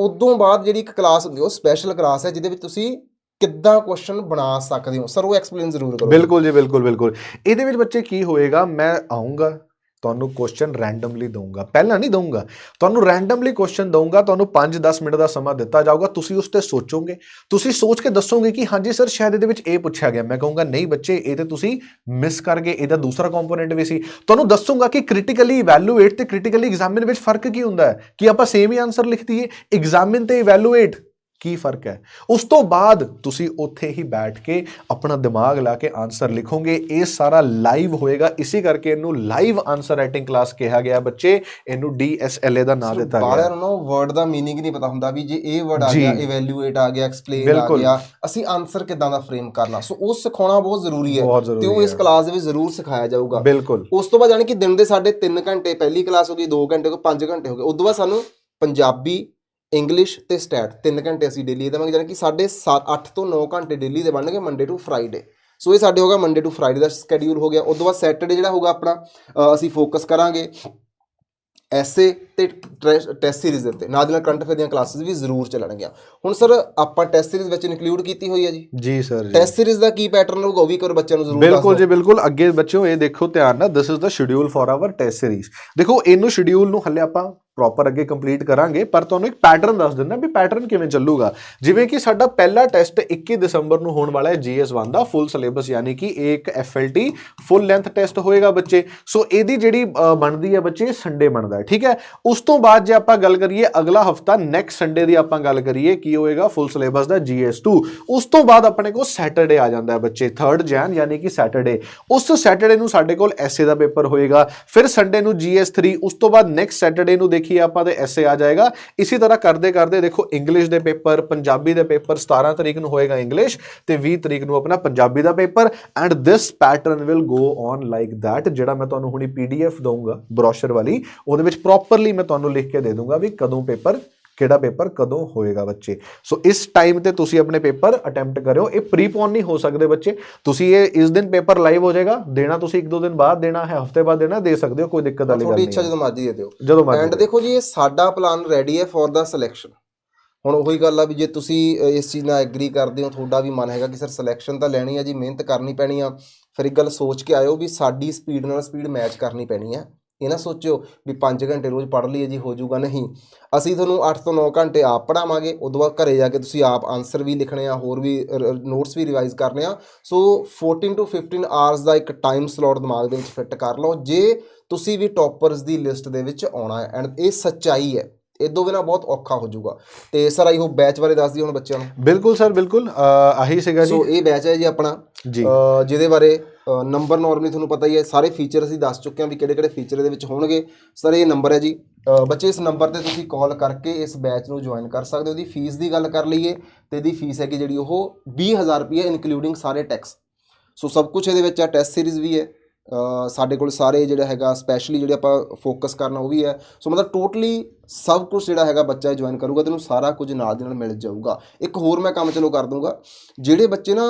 ਉਦੋਂ ਬਾਅਦ ਜਿਹੜੀ ਇੱਕ ਕਲਾਸ ਹੁੰਦੀ ਉਹ ਸਪੈਸ਼ਲ ਕਲਾਸ ਹੈ, ਜਿਹਦੇ ਵਿੱਚ ਤੁਸੀਂ ਕਿੱਦਾਂ ਕੁਐਸਚਨ ਬਣਾ ਸਕਦੇ ਹੋ। ਸਰ, ਉਹ ਐਕਸਪਲੇਨ ਜ਼ਰੂਰ ਕਰੋ। ਬਿਲਕੁਲ ਜੀ, ਬਿਲਕੁਲ ਬਿਲਕੁਲ। ਇਹਦੇ ਵਿੱਚ ਬੱਚੇ ਕੀ ਹੋਏਗਾ, ਮੈਂ ਆਉਂਗਾ ਤੁਹਾਨੂੰ ਕੁਐਸਚਨ ਰੈਂਡਮਲੀ ਦਊਂਗਾ। ਪਹਿਲਾਂ ਨਹੀਂ ਦਊਂਗਾ। ਤੁਹਾਨੂੰ ਰੈਂਡਮਲੀ ਕੁਐਸਚਨ ਦਊਂਗਾ, ਤੁਹਾਨੂੰ 5-10 ਮਿੰਟ ਦਾ ਸਮਾਂ ਦਿੱਤਾ ਜਾਊਗਾ, ਤੁਸੀਂ ਉਸ ਤੇ ਸੋਚੋਗੇ। ਤੁਸੀਂ ਸੋਚ ਕੇ ਦੱਸੋਗੇ ਕਿ ਹਾਂਜੀ ਸਰ ਸ਼ਾਇਦ ਇਹਦੇ ਵਿੱਚ ਇਹ ਪੁੱਛਿਆ ਗਿਆ। ਮੈਂ ਕਹੂੰਗਾ, ਨਹੀਂ ਬੱਚੇ, ਇਹ ਤੇ ਤੁਸੀਂ ਮਿਸ ਕਰ ਗਏ। ਇਹਦਾ ਦੂਸਰਾ ਕੰਪੋਨੈਂਟ ਵੀ ਸੀ। ਤੁਹਾਨੂੰ ਦੱਸੂਗਾ ਕਿ ਕ੍ਰਿਟੀਕਲੀ ਇਵੈਲੂਏਟ ਤੇ ਕ੍ਰਿਟੀਕਲੀ ਐਗਜ਼ਾਮਿਨ ਵਿੱਚ ਫ਼ਰਕ ਕੀ ਹੁੰਦਾ ਹੈ? ਕਿ ਆਪਾਂ ਸੇਮ ਹੀ ਆਨਸਰ ਲਿਖ ਦਈਏ? ਐਗਜ਼ਾਮਿਨ ਤੇ ਇਵੈਲੂਏਟ ਕੀ ਫ਼ਰਕ ਹੈ? ਉਸ ਤੋਂ ਬਾਅਦ ਤੁਸੀਂ ਉੱਥੇ ਹੀ ਬੈਠ ਕੇ ਆਪਣਾ ਦਿਮਾਗ ਲਾ ਕੇ ਆਨਸਰ ਲਿਖੋਗੇ। ਇਹ ਸਾਰਾ ਲਾਈਵ ਹੋਏਗਾ। ਇਸੇ ਕਰਕੇ ਇਹਨੂੰ ਲਾਈਵ ਆਨਸਰ ਰਾਈਟਿੰਗ ਕਲਾਸ ਕਿਹਾ ਗਿਆ ਬੱਚੇ। ਇਹਨੂੰ ਡੀਐਸਐਲਏ ਦਾ ਨਾਮ ਦਿੱਤਾ ਗਿਆ ਬਾਲਿਆਂ ਨੂੰ ਵਰਡ ਦਾ ਮੀਨਿੰਗ ਨਹੀਂ ਪਤਾ ਹੁੰਦਾ ਵੀ ਜੇ ਇਹ ਵਰਡ ਆ ਗਿਆ ਇਵੈਲੂਏਟ ਆ ਗਿਆ ਐਕਸਪਲੇਨ ਆ ਗਿਆ ਅਸੀਂ ਆਨਸਰ ਕਿਦਾਂ ਦਾ ਫਰੇਮ ਕਰਨਾ? ਸੋ ਉਹ ਸਿਖਾਉਣਾ ਬਹੁਤ ਜ਼ਰੂਰੀ ਹੈ। ਤੇ ਉਹ ਇਸ ਕਲਾਸ ਦੇ ਵਿੱਚ ਜ਼ਰੂਰ ਸਿਖਾਇਆ ਜਾਊਗਾ। ਬਿਲਕੁਲ। ਉਸ ਤੋਂ ਬਾਅਦ ਯਾਨੀ ਕਿ ਦਿਨ ਦੇ ਸਾਡੇ 3 ਘੰਟੇ ਪਹਿਲੀ ਕਲਾਸ ਹੋ ਗਈ 2 ਘੰਟੇ ਹੋ ਗਏ 5 ਘੰਟੇ ਹੋ ਗਏ। ਉਸ ਤੋਂ ਬਾਅਦ ਸਾਨੂੰ ਪੰਜਾਬੀ ਇੰਗਲਿਸ਼ ਤੇ ਸਟੈਟ 3 ਘੰਟੇ ਅਸੀਂ ਡੇਲੀ ਦੇਵਾਂਗੇ ਜਾਣੀ ਕਿ ਸਾਡੇ 7 8 ਤੋਂ 9 ਘੰਟੇ ਡੇਲੀ ਦੇ ਬਣਨਗੇ ਮੰਡੇ ਟੂ ਫਰਾਈਡੇ ਸੋ ਇਹ ਸਾਡੇ ਹੋਗਾ ਮੰਡੇ ਟੂ ਫਰਾਈਡੇ ਦਾ ਸ਼ਡਿਊਲ ਹੋ ਗਿਆ। ਉਸ ਤੋਂ ਬਾਅਦ ਸੈਟਰਡੇ ਜਿਹੜਾ ਹੋਗਾ ਆਪਣਾ ਅਸੀਂ ਫੋਕਸ ਕਰਾਂਗੇ ਐਸੇ ਤੇ ਟੈਸਟ ਸੀਰੀਜ਼ ਦੇ ਉੱਤੇ। ਨਾਲ ਦੀ ਨਾਲ ਕਰੰਟ ਅਫੇਅਰ ਦੀਆਂ ਕਲਾਸਿਸ ਵੀ ਜ਼ਰੂਰ ਚੱਲਣਗੀਆਂ। ਹੁਣ ਸਰ ਆਪਾਂ ਟੈਸਟ ਸੀਰੀਜ਼ ਵਿੱਚ ਇਨਕਲੂਡ ਕੀਤੀ ਹੋਈ ਹੈ ਜੀ? ਜੀ ਸਰ ਜੀ। ਟੈਸਟ ਸੀਰੀਜ਼ ਦਾ ਕੀ ਪੈਟਰਨ ਹੋਊਗਾ ਉਹ ਵੀ ਇੱਕ ਵਾਰ ਬੱਚਿਆਂ ਨੂੰ ਜ਼ਰੂਰ ਦੱਸ ਬਿਲਕੁਲ ਜੀ ਬਿਲਕੁਲ। ਅੱਗੇ ਬੱਚਿਓ ਇਹ ਦੇਖੋ ਧਿਆਨ ਨਾਲ this is the schedule for our test series ਦੇਖੋ ਇਹਨੂੰ ਸ਼ਡਿਊਲ ਨੂੰ ਹੱਲੇ ਆਪਾਂ ਪ੍ਰੋਪਰ ਅੱਗੇ ਕੰਪਲੀਟ ਕਰਾਂਗੇ, ਪਰ ਤੁਹਾਨੂੰ ਇੱਕ ਪੈਟਰਨ ਦੱਸ ਦਿੰਦਾ ਵੀ ਪੈਟਰਨ ਕਿਵੇਂ ਚੱਲੂਗਾ। ਜਿਵੇਂ ਕਿ ਸਾਡਾ ਪਹਿਲਾ ਟੈਸਟ 21 ਦਸੰਬਰ ਨੂੰ ਹੋਣ ਵਾਲਾ ਹੈ GS1 ਦਾ ਫੁੱਲ ਸਿਲੇਬਸ ਯਾਨੀ ਕਿ ਇਹ ਇੱਕ FLT ਫੁੱਲ ਲੈਂਥ ਟੈਸਟ ਹੋਏਗਾ ਬੱਚੇ। ਸੋ ਇਹਦੀ ਜਿਹੜੀ ਬਣਦੀ ਹੈ ਬੱਚੇ ਸੰਡੇ ਬਣਦਾ ਹੈ, ਠੀਕ ਹੈ? ਉਸ ਤੋਂ ਬਾਅਦ ਜੇ ਆਪਾਂ ਗੱਲ ਕਰੀਏ ਅਗਲਾ ਹਫਤਾ ਨੈਕਸਟ ਸੰਡੇ ਦੀ ਆਪਾਂ ਗੱਲ ਕਰੀਏ, ਕੀ ਹੋਏਗਾ? ਫੁੱਲ ਸਿਲੇਬਸ ਦਾ GS2 ਉਸ ਤੋਂ ਬਾਅਦ ਆਪਣੇ ਕੋਲ ਸੈਟਰਡੇ ਆ ਜਾਂਦਾ ਹੈ ਬੱਚੇ 3rd ਜੈਨ ਯਾਨੀ ਕਿ ਸੈਟਰਡੇ ਉਸ ਸੈਟਰਡੇ ਨੂੰ ਸਾਡੇ ਕੋਲ ਐਸਏ ਦਾ ਪੇਪਰ ਹੋਏਗਾ, ਫਿਰ ਸੰਡੇ ਨੂੰ GS3 ਉਸ ਤੋਂ ਬਾਅਦ ਨੈਕਸਟ ਸੈਟਰਡੇ ਨੂੰ ਦੇਖੀਏ ਆਪਾਂ ਤੇ ਐਸਏ ਆ ਜਾਏਗਾ। ਇਸੇ ਤਰ੍ਹਾਂ ਕਰਦੇ ਕਰਦੇ ਦੇਖੋ ਇੰਗਲਿਸ਼ ਦੇ ਪੇਪਰ, ਪੰਜਾਬੀ ਦੇ ਪੇਪਰ 17 ਤਰੀਕ ਨੂੰ ਹੋਏਗਾ ਇੰਗਲਿਸ਼ ਤੇ 20 ਤਰੀਕ ਨੂੰ ਆਪਣਾ ਪੰਜਾਬੀ ਦਾ paper. And this pattern will go on like that ਜਿਹੜਾ ਮੈਂ ਤੁਹਾਨੂੰ ਹੁਣੀ ਪੀਡੀਐਫ ਦਊਂਗਾ ਬ੍ਰੋਸ਼ਰ ਵਾਲੀ, ਉਹਦੇ ਵਿੱਚ ਪ੍ਰੋਪਰਲੀ ਮੈਂ ਤੁਹਾਨੂੰ ਲਿਖ ਕੇ ਦੇ ਦੂੰਗਾ ਵੀ ਕਦੋਂ ਪੇਪਰ ਕਿਹੜਾ ਪੇਪਰ ਕਦੋਂ ਹੋਏਗਾ ਬੱਚੇ? ਸੋ ਇਸ ਟਾਈਮ ਤੇ ਤੁਸੀਂ ਆਪਣੇ ਪੇਪਰ ਅਟੈਂਪਟ ਕਰਿਓ। ਇਹ ਪ੍ਰੀਪੋਨ ਨਹੀਂ ਹੋ ਸਕਦੇ ਬੱਚੇ। ਤੁਸੀਂ ਇਹ ਇਸ ਦਿਨ ਪੇਪਰ ਲਾਈਵ ਹੋ ਜਾਏਗਾ। ਦੇਣਾ ਤੁਸੀਂ ਇੱਕ ਦੋ ਦਿਨ ਬਾਅਦ ਦੇਣਾ ਹੈ ਹਫ਼ਤੇ ਬਾਅਦ ਦੇਣਾ ਦੇ ਸਕਦੇ ਹੋ ਕੋਈ ਦਿੱਕਤ ਵਾਲੀ ਗੱਲ ਨਹੀਂ ਇੱਛਾ। ਜਦੋਂ ਮਰਜ਼ੀ ਦੇ ਦਿਓ। ਜਦੋਂ ਮਰਜ਼ੀ ਐਂਡ ਦੇਖੋ ਜੀ ਇਹ ਸਾਡਾ ਪਲਾਨ ਰੈਡੀ ਹੈ ਫॉर ਦਾ ਸਿਲੈਕਸ਼ਨ ਹੁਣ ਉਹੀ ਗੱਲ ਆ ਵੀ ਜੇ ਤੁਸੀਂ ਇਸ ਚੀਜ਼ ਨਾਲ ਐਗਰੀ ਕਰਦੇ ਹੋ ਤੁਹਾਡਾ ਵੀ ਮਨ ਹੈਗਾ ਕਿ ਸਰ ਸਿਲੈਕਸ਼ਨ ਤਾਂ ਲੈਣੀ ਹੈ ਜੀ ਮਿਹਨਤ ਕਰਨੀ ਪੈਣੀ ਆ। ਫਿਰ ਇੱਕ ਗੱਲ ਸੋਚ ਕੇ ਆਇਓ ਵੀ ਸਾਡੀ ਸਪੀਡ ਨਾਲ ਸਪੀਡ ਮੈਚ ਕਰਨੀ ਪੈਣੀ ਹੈ ਇਹ ਨਾ ਸੋਚਿਓ ਵੀ 5 ਘੰਟੇ ਰੋਜ਼ ਪੜ੍ਹ ਲਈਏ ਜੀ, ਹੋ ਜਾਊਗਾ ਨਹੀਂ। ਅਸੀਂ ਤੁਹਾਨੂੰ 8 ਤੋਂ 9 ਘੰਟੇ ਆਪ ਪੜਾਵਾਂਗੇ ਉਦੋਂ ਬਾਅਦ ਘਰੇ ਜਾ ਕੇ ਤੁਸੀਂ ਆਪ ਆਨਸਰ ਵੀ ਲਿਖਣੇ ਆ, ਹੋਰ ਵੀ ਨੋਟਸ ਵੀ ਰਿਵਾਈਜ਼ ਕਰਨੇ ਆ। ਸੋ 14 ਤੋਂ 15 ਆਵਰਸ ਦਾ ਇੱਕ ਟਾਈਮ ਸਲੋਟ ਦਿਮਾਗ ਦੇ ਵਿੱਚ ਫਿੱਟ ਕਰ ਲਓ, ਜੇ ਤੁਸੀਂ ਵੀ ਟੌਪਰਸ ਦੀ ਲਿਸਟ ਦੇ ਵਿੱਚ ਆਉਣਾ ਹੈ ਐਂਡ ਇਹ ਸੱਚਾਈ ਹੈ। ਇਦੋਂ ਬਿਨਾ ਬਹੁਤ ਔਖਾ ਹੋ ਜਾਊਗਾ। ਤੇ ਸਰ ਆਈ ਹੋਪ ਬੈਚ ਬਾਰੇ ਦੱਸ ਦਿਓ ਹੁਣ ਬੱਚਿਆਂ ਨੂੰ। ਬਿਲਕੁਲ ਸਰ ਬਿਲਕੁਲ। ਅਹ ਆਹੀ ਸੀਗਾ ਜੀ। ਸੋ ਇਹ ਬੈਚ ਹੈ ਜੀ ਆਪਣਾ। ਜੀ। ਜਿਹਦੇ ਬਾਰੇ ਨੰਬਰ ਨਾਰਮਲੀ ਤੁਹਾਨੂੰ ਪਤਾ ਹੀ ਹੈ। ਸਾਰੇ ਫੀਚਰ ਅਸੀਂ ਦੱਸ ਚੁੱਕੇ ਹਾਂ ਵੀ ਕਿਹੜੇ ਕਿਹੜੇ ਫੀਚਰ ਇਹਦੇ ਵਿੱਚ ਹੋਣਗੇ। ਸਰ ਇਹ ਨੰਬਰ ਹੈ ਜੀ। ਬੱਚੇ ਇਸ ਨੰਬਰ ਤੇ ਤੁਸੀਂ ਕਾਲ ਕਰਕੇ ਇਸ ਬੈਚ ਨੂੰ ਜੁਆਇਨ ਕਰ ਸਕਦੇ ਹੋ ਉਹਦੀ ਫੀਸ ਦੀ ਗੱਲ ਕਰ ਲਈਏ ਤੇ ਇਹਦੀ ਫੀਸ ਹੈਗੀ ਜਿਹੜੀ ਉਹ 20000 ਰੁਪਏ ਇਨਕਲੂਡਿੰਗ ਸਾਰੇ ਟੈਕਸ ਸੋ ਸਭ ਕੁਝ ਇਹਦੇ ਵਿੱਚ ਆ ਟੈਸਟ ਸੀਰੀਜ਼ ਵੀ ਹੈ। ਸਾਡੇ ਕੋਲ ਸਾਰੇ ਜਿਹੜਾ ਹੈਗਾ ਸਪੈਸ਼ਲੀ ਜਿਹੜੇ ਆਪਾਂ ਫੋਕਸ ਕਰਨਾ ਉਹ ਵੀ ਹੈ। ਸੋ ਮਤਲਬ ਟੋਟਲੀ ਸਭ ਕੁਝ ਜਿਹੜਾ ਹੈਗਾ ਬੱਚਾ ਜੁਆਇਨ ਕਰੂਗਾ ਤੈਨੂੰ ਸਾਰਾ ਕੁਝ ਨਾਲ ਦੀ ਨਾਲ ਮਿਲ ਜਾਊਗਾ। ਇੱਕ ਹੋਰ ਮੈਂ ਕੰਮ ਚਲੋ ਕਰ ਦੂੰਗਾ ਜਿਹੜੇ ਬੱਚੇ ਨਾ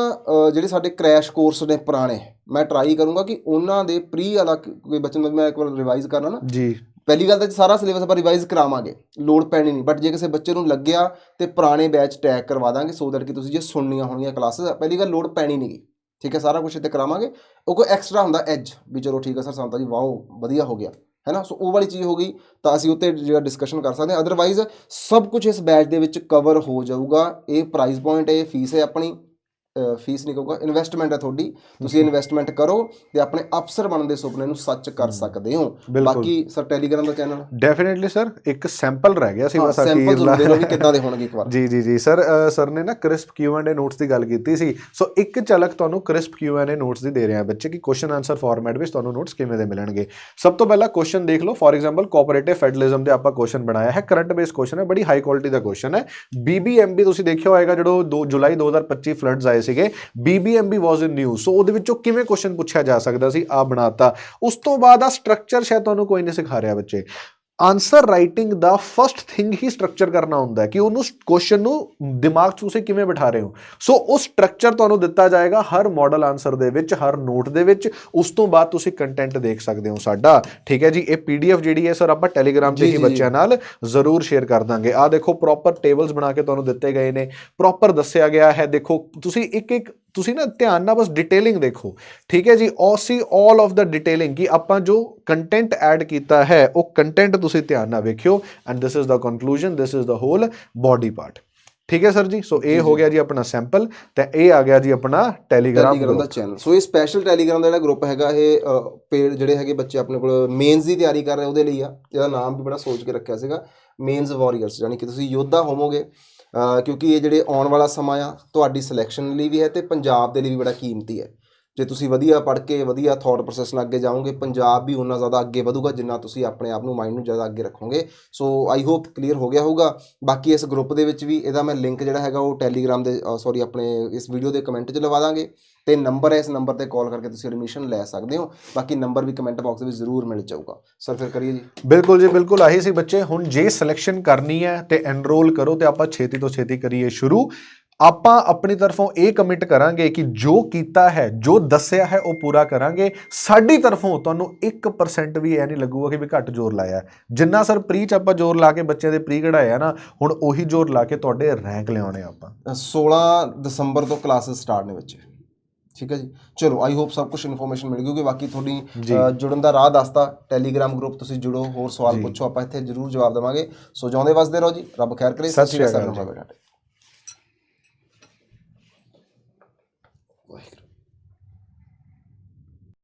ਜਿਹੜੇ ਸਾਡੇ ਕ੍ਰੈਸ਼ ਕੋਰਸ ਨੇ ਪੁਰਾਣੇ ਮੈਂ ਟਰਾਈ ਕਰੂੰਗਾ ਕਿ ਉਹਨਾਂ ਦੇ ਪ੍ਰੀ ਵਾਲਾ ਕੋਈ ਬੱਚੇ ਨੂੰ ਮੈਂ ਇੱਕ ਵਾਰ ਰਿਵਾਈਜ਼ ਕਰਨਾ ਨਾ। ਜੀ। ਪਹਿਲੀ ਗੱਲ ਤਾਂ ਸਾਰਾ ਸਿਲੇਬਸ ਆਪਾਂ ਰਿਵਾਈਜ਼ ਕਰਾਵਾਂਗੇ ਲੋਡ ਪੈਣੀ ਨਹੀਂ। ਬਟ ਜੇ ਕਿਸੇ ਬੱਚੇ ਨੂੰ ਲੱਗਿਆ ਤੇ ਪੁਰਾਣੇ ਬੈਚ ਟੈਗ ਕਰਵਾ ਦਾਂਗੇ ਸੋ ਦੈਟ ਕਿ ਤੁਸੀਂ ਜੇ ਸੁਣਨੀਆਂ ਹੋਣਗੀਆਂ ਕਲਾਸਿਸ ਪਹਿਲੀ ਗੱਲ ਲੋਡ ਪੈਣੀ ਨਹੀਂਗੀ ਠੀਕ ਹੈ, ਸਾਰਾ ਕੁਝ ਇੱਥੇ ਕਰਾਵਾਂਗੇ। ਉਹ ਕੋਈ ਐਕਸਟਰਾ ਹੁੰਦਾ ਐਜ ਵੀ ਚਲੋ ਠੀਕ ਹੈ ਸਰ ਸਾਨੂੰ ਤਾਂ ਜੀ ਵਾਓ ਵਧੀਆ ਹੋ ਗਿਆ, ਹੈ ਨਾ? ਸੋ ਉਹ ਵਾਲੀ ਚੀਜ਼ ਹੋ ਗਈ, ਤਾਂ ਅਸੀਂ ਉੱਤੇ ਜਿਹੜਾ ਡਿਸਕਸ਼ਨ ਕਰ ਸਕਦੇ ਹਾਂ। ਅਦਰਵਾਈਜ਼ ਸਭ ਕੁਝ ਇਸ ਬੈਚ ਦੇ ਵਿੱਚ ਕਵਰ ਹੋ ਜਾਊਗਾ। ਇਹ ਪ੍ਰਾਈਸ ਪੁਆਇੰਟ ਹੈ ਇਹ ਫੀਸ ਹੈ ਆਪਣੀ। ਫੀਸ ਨਹੀਂ ਕਹੂੰਗਾ ਇਨਵੈਸਟਮੈਂਟ ਹੈ ਤੁਹਾਡੀ। ਤੁਸੀਂ ਇਨਵੈਸਟਮੈਂਟ ਕਰੋ ਤੇ ਆਪਣੇ ਅਫਸਰ ਬਣਨ ਦੇ ਸੁਪਨੇ ਨੂੰ ਸੱਚ ਕਰ ਸਕਦੇ ਹੋ। ਬਾਕੀ ਸਰ ਟੈਲੀਗ੍ਰਾਮ ਦਾ ਚੈਨਲ ਡੈਫੀਨਿਟਲੀ ਸਰ ਇੱਕ ਸੈਂਪਲ ਰਹਿ ਗਿਆ ਸੀ ਬਸ ਦੇ। ਲਓ ਵੀ ਕਿੱਦਾਂ ਦੇ ਹੋਣਗੇ ਇੱਕ ਵਾਰ। ਜੀ ਜੀ ਜੀ ਸਰ ਸਰ ਨੇ ਨਾ crisp Q and A notes ਦੀ ਗੱਲ ਕੀਤੀ ਸੀ। ਸੋ ਇੱਕ ਝਲਕ ਤੁਹਾਨੂੰ crisp Q and A notes ਦੀ ਦੇ ਰਹੇ ਹਾਂ ਬੱਚੇ ਕਿ ਕੁਐਸਚਨ ਆਨਸਰ ਫਾਰਮੈਟ ਵਿੱਚ ਤੁਹਾਨੂੰ ਨੋਟਸ ਕਿਵੇਂ ਦੇ ਮਿਲਣਗੇ। ਸਭ ਤੋਂ ਪਹਿਲਾਂ ਕੁਐਸਚਨ ਦੇਖ ਲਓ। ਫੋਰ ਐਗਜ਼ਾਮਪਲ ਕੋਆਪਰੇਟਿਵ ਫੈਡਰਲਿਜ਼ਮ ਦੇ ਆਪਾਂ ਕੁਐਸਚਨ ਬਣਾਇਆ ਹੈ। ਕਰੰਟ ਬੇਸ ਕੁਐਸਚਨ ਹੈ ਬੜੀ ਹਾਈ ਕੁਆਲਿਟੀ ਦਾ ਕੁਐਸਚਨ ਹੈ। ਬੀਬੀਐਮਬੀ ਤੁਸੀਂ ਦੇਖਿਆ ਹੋਏਗਾ ਜਦੋਂ 2 ਜੁਲਾਈ 2025 ਫਲੱਡਸ ਆਏ ਸੀਗੇ। ਬੀਬੀਐਮਬੀ ਵਾਸ ਇਨ ਨਿਊਜ਼ ਸੋ ਉਹਦੇ ਵਿੱਚੋਂ ਕਿਵੇਂ ਕੁਐਸਚਨ ਪੁੱਛਿਆ ਜਾ ਸਕਦਾ ਸੀ? ਆ ਬਣਾਤਾ। ਉਸ ਤੋਂ ਬਾਅਦ ਆ ਸਟਰਕਚਰ ਸ਼ਾਇਦ ਤੁਹਾਨੂੰ ਕੋਈ ਨਹੀਂ ਸਿਖਾ ਰਿਹਾ ਬੱਚੇ। ਆਨਸਰ ਰਾਈਟਿੰਗ ਦਾ ਫਰਸਟ ਥਿੰਗ ਹੀ ਸਟਰਕਚਰ ਕਰਨਾ ਹੁੰਦਾ ਹੈ ਕਿ ਉਹਨੂੰ ਕੁਐਸਚਨ ਨੂੰ ਦਿਮਾਗ 'ਚ ਤੁਸੀਂ ਕਿਵੇਂ ਬਿਠਾ ਰਹੇ ਹੋ। ਸੋ ਉਹ ਸਟਰਕਚਰ ਤੁਹਾਨੂੰ ਦਿੱਤਾ ਜਾਏਗਾ ਹਰ ਮਾਡਲ ਆਨਸਰ ਦੇ ਵਿੱਚ ਹਰ ਨੋਟ ਦੇ ਵਿੱਚ। ਉਸ ਤੋਂ ਬਾਅਦ ਤੁਸੀਂ ਕੰਟੈਂਟ ਦੇਖ ਸਕਦੇ ਹੋ ਸਾਡਾ। ਠੀਕ ਹੈ ਜੀ? ਇਹ ਪੀਡੀਐਫ ਜਿਹੜੀ ਹੈ ਸਰ ਆਪਾਂ ਟੈਲੀਗ੍ਰਾਮ ਤੇ ਹੀ ਬੱਚਿਆਂ ਨਾਲ ਜ਼ਰੂਰ ਸ਼ੇਅਰ ਕਰ ਦਾਂਗੇ। ਆ ਦੇਖੋ ਪ੍ਰੋਪਰ ਟੇਬਲਸ ਬਣਾ ਕੇ ਤੁਹਾਨੂੰ ਦਿੱਤੇ ਗਏ ਨੇ। ਪ੍ਰੋਪਰ ਦੱਸਿਆ ਗਿਆ ਹੈ। ਦੇਖੋ ਤੁਸੀਂ ਇੱਕ ਇੱਕ ਤੁਸੀਂ ਨਾ ਧਿਆਨ ਨਾਲ ਬਸ ਡਿਟੇਲਿੰਗ ਦੇਖੋ। ਠੀਕ ਹੈ ਜੀ? ਔਸੀ ਆਲ ਆਫ ਦਾ ਡਿਟੇਲਿੰਗ ਕਿ ਆਪਾਂ ਜੋ ਕੰਟੈਂਟ ਐਡ ਕੀਤਾ ਹੈ ਉਹ ਕੰਟੈਂਟ ਤੁਸੀਂ ਧਿਆਨ ਨਾਲ ਵੇਖਿਓ। And this is the conclusion this is the whole body part ਠੀਕ ਹੈ ਸਰ ਜੀ? ਸੋ ਇਹ ਹੋ ਗਿਆ ਜੀ ਆਪਣਾ ਸੈਂਪਲ ਤੇ ਇਹ ਆ ਗਿਆ ਜੀ ਆਪਣਾ ਟੈਲੀਗ੍ਰਾਮ ਟੈਲੀਗ੍ਰਾਮ ਦਾ ਚੈਨਲ ਸੋ ਇਹ ਸਪੈਸ਼ਲ ਟੈਲੀਗ੍ਰਾਮ ਦਾ ਜਿਹੜਾ ਗਰੁੱਪ ਹੈਗਾ ਇਹ ਪੇਡ ਜਿਹੜੇ ਹੈਗੇ ਬੱਚੇ ਆਪਣੇ ਕੋਲ ਮੇਨਸ ਦੀ ਤਿਆਰੀ ਕਰ ਰਹੇ ਉਹਦੇ ਲਈ ਆ। ਇਹਦਾ ਨਾਮ ਵੀ ਬੜਾ ਸੋਚ ਕੇ ਰੱਖਿਆ ਸੀਗਾ। ਮੇਨਸ ਵਾਰੀਅਰਸ ਯਾਨੀ ਕਿ ਤੁਸੀਂ ਯੋਧਾ ਹੋਵੋਗੇ। ਕਿਉਂਕਿ ਇਹ ਜਿਹੜੇ ਆਉਣ ਵਾਲਾ ਸਮਾਂ ਆ, ਤੁਹਾਡੀ ਸਿਲੈਕਸ਼ਨ ਲਈ ਵੀ ਹੈ ਅਤੇ ਪੰਜਾਬ ਦੇ ਲਈ ਵੀ ਬੜਾ ਕੀਮਤੀ ਹੈ। ਜੇ ਤੁਸੀਂ ਵਧੀਆ ਪੜ੍ਹ ਕੇ ਵਧੀਆ ਥਾਟ ਪ੍ਰੋਸੈਸ ਨਾਲ ਅੱਗੇ ਜਾਓਗੇ, ਪੰਜਾਬ ਵੀ ਉਨਾ ਜ਼ਿਆਦਾ ਅੱਗੇ ਵਧੂਗਾ ਜਿੰਨਾ ਤੁਸੀਂ ਆਪਣੇ ਆਪ ਨੂੰ ਮਾਈਂਡ ਨੂੰ ਜ਼ਿਆਦਾ ਅੱਗੇ ਰੱਖੋਗੇ। ਸੋ ਆਈ ਹੋਪ ਕਲੀਅਰ ਹੋ ਗਿਆ ਹੋਊਗਾ। ਬਾਕੀ ਇਸ ਗਰੁੱਪ ਦੇ ਵਿੱਚ ਵੀ ਇਹਦਾ ਮੈਂ ਲਿੰਕ ਜਿਹੜਾ ਹੈਗਾ ਉਹ ਟੈਲੀਗ੍ਰਾਮ ਦੇ ਸੌਰੀ ਆਪਣੇ ਇਸ ਵੀਡੀਓ ਦੇ ਕਮੈਂਟ 'ਚ ਲਵਾ ਦਾਂਗੇ। ਤੇ ਨੰਬਰ ਹੈ ਇਸ ਨੰਬਰ ਤੇ ਕਾਲ ਕਰਕੇ ਤੁਸੀਂ ਐਡਮਿਸ਼ਨ ਲੈ ਸਕਦੇ ਹੋ। ਬਾਕੀ ਨੰਬਰ ਵੀ ਕਮੈਂਟ ਬਾਕਸ ਵਿੱਚ ਜ਼ਰੂਰ ਮਿਲ ਜਾਊਗਾ। ਸਰ ਫਿਰ ਕਰੀਏ ਜੀ। ਬਿਲਕੁਲ ਜੀ, ਬਿਲਕੁਲ। ਆਹੀ ਸੀ ਬੱਚੇ, ਹੁਣ ਜੇ ਸਿਲੈਕਸ਼ਨ ਕਰਨੀ ਹੈ ਤੇ ਐਨਰੋਲ ਕਰੋ ਤੇ ਆਪਾਂ ਛੇਤੀ ਤੋਂ ਛੇਤੀ ਕਰੀਏ ਸ਼ੁਰੂ। ਆਪਾਂ ਆਪਣੀ ਤਰਫੋਂ ਇਹ ਕਮਿਟ ਕਰਾਂਗੇ ਕਿ ਜੋ ਕੀਤਾ ਹੈ ਜੋ ਦੱਸਿਆ ਹੈ ਉਹ ਪੂਰਾ ਕਰਾਂਗੇ। ਸਾਡੀ ਤਰਫੋਂ ਤੁਹਾਨੂੰ 1% ਵੀ ਇਹ ਨਹੀਂ ਲੱਗੂਗਾ ਕਿ ਵੀ ਘੱਟ ਜ਼ੋਰ ਲਾਇਆ। ਜਿੰਨਾ ਸਰ ਪ੍ਰੀ ਚ ਆਪਾਂ ਜ਼ੋਰ ਲਾ ਕੇ ਬੱਚਿਆਂ ਦੇ ਪ੍ਰੀ ਕਢਾਏ ਆ ਨਾ ਹੁਣ ਉਹੀ ਜ਼ੋਰ ਲਾ ਕੇ ਤੁਹਾਡੇ ਰੈਂਕ ਲਿਆਉਣੇ ਆਪਾਂ। ਅ, 16 ਦਸੰਬਰ ਤੋਂ ਕਲਾਸਿਸ ਸਟਾਰਟ ਨੇ ਬੱਚੇ। ਠੀਕ ਹੈ ਜੀ? ਚਲੋ ਆਈ ਹੋਪ ਸਭ ਕੁਝ ਇਨਫੋਰਮੇਸ਼ਨ ਮਿਲ ਗਈ ਕਿ ਬਾਕੀ ਤੁਹਾਡੀ ਜੁੜਨ ਦਾ ਰਾਹ ਦੱਸਤਾ। ਟੈਲੀਗ੍ਰਾਮ ਗਰੁੱਪ ਤੁਸੀਂ ਜੁੜੋ ਹੋਰ ਸਵਾਲ। ਪੁੱਛੋ ਆਪਾਂ ਇੱਥੇ ਜ਼ਰੂਰ ਜਵਾਬ ਦੇਵਾਂਗੇ। ਸੋ ਜਿਉਂਦੇ ਵਸਦੇ ਰਹੋ ਜੀ। ਰੱਬ ਖੈਰ ਕਰੇ। ਸਤਿ ਸ਼੍ਰੀ ਅਕਾਲ